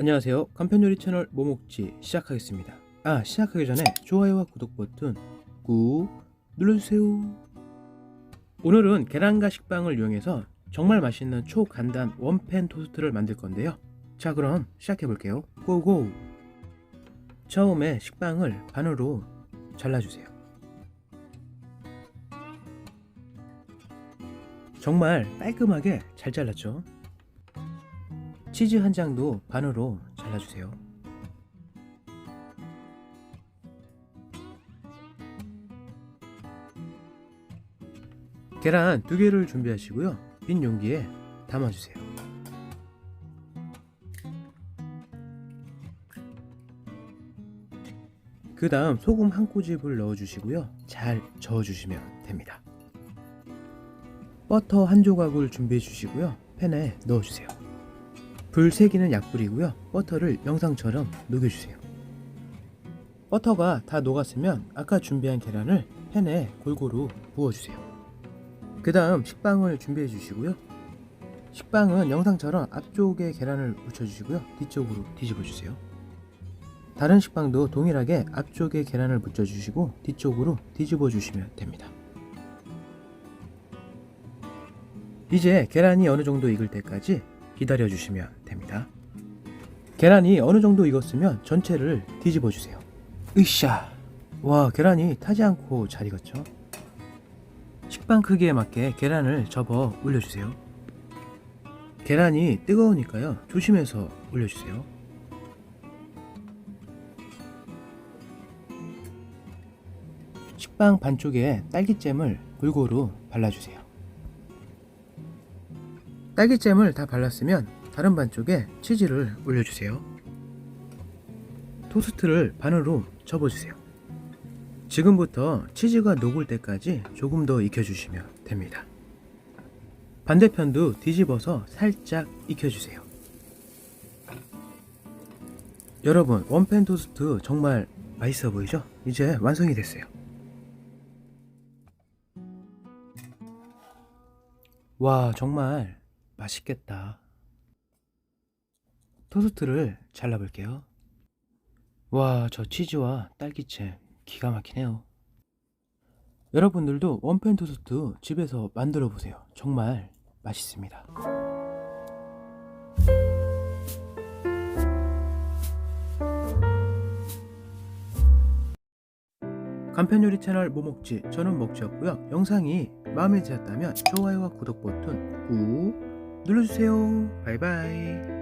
안녕하세요. 간편요리 채널 뭐먹지 시작하겠습니다. 아 시작하기 전에 좋아요와 구독 버튼 꾹 눌러주세요. 오늘은 계란과 식빵을 이용해서 정말 맛있는 초간단 원팬 토스트를 만들 건데요. 자 그럼 시작해 볼게요. 고고. 처음에 식빵을 반으로 잘라주세요. 정말 깔끔하게 잘 잘랐죠? 치즈 한 장도 반으로 잘라주세요. 계란 두 개를 준비하시고요. 빈 용기에 담아주세요. 그 다음 소금 한 꼬집을 넣어주시고요. 잘 저어주시면 됩니다. 버터 한 조각을 준비해 주시고요. 팬에 넣어주세요. 불 세기는 약불이고요. 버터를 영상처럼 녹여주세요. 버터가 다 녹았으면 아까 준비한 계란을 팬에 골고루 부어주세요. 그 다음 식빵을 준비해 주시고요. 식빵은 영상처럼 앞쪽에 계란을 묻혀주시고요. 뒤쪽으로 뒤집어 주세요. 다른 식빵도 동일하게 앞쪽에 계란을 묻혀주시고 뒤쪽으로 뒤집어 주시면 됩니다. 이제 계란이 어느 정도 익을 때까지 기다려 주시면 됩니다. 계란이 어느 정도 익었으면 전체를 뒤집어 주세요. 으쌰. 와, 계란이 타지 않고 잘 익었죠? 식빵 크기에 맞게 계란을 접어 올려주세요. 계란이 뜨거우니까요. 조심해서 올려주세요. 식빵 반쪽에 딸기잼을 골고루 발라주세요. 딸기잼을 다 발랐으면 다른 반 쪽에 치즈를 올려주세요. 토스트를 반으로 접어주세요. 지금부터 치즈가 녹을 때까지 조금 더 익혀주시면 됩니다. 반대편도 뒤집어서 살짝 익혀주세요. 여러분, 원팬 토스트 정말 맛있어 보이죠? 이제 완성이 됐어요. 와, 정말 맛있겠다. 토스트를 잘라볼게요. 와, 저 치즈와 딸기잼 기가 막히네요. 여러분들도 원팬 토스트 집에서 만들어 보세요. 정말 맛있습니다. 간편 요리 채널 뭐 먹지 저는 먹지였고요. 영상이 마음에 드셨다면 좋아요와 구독 버튼 꾹 눌러주세요. 바이바이.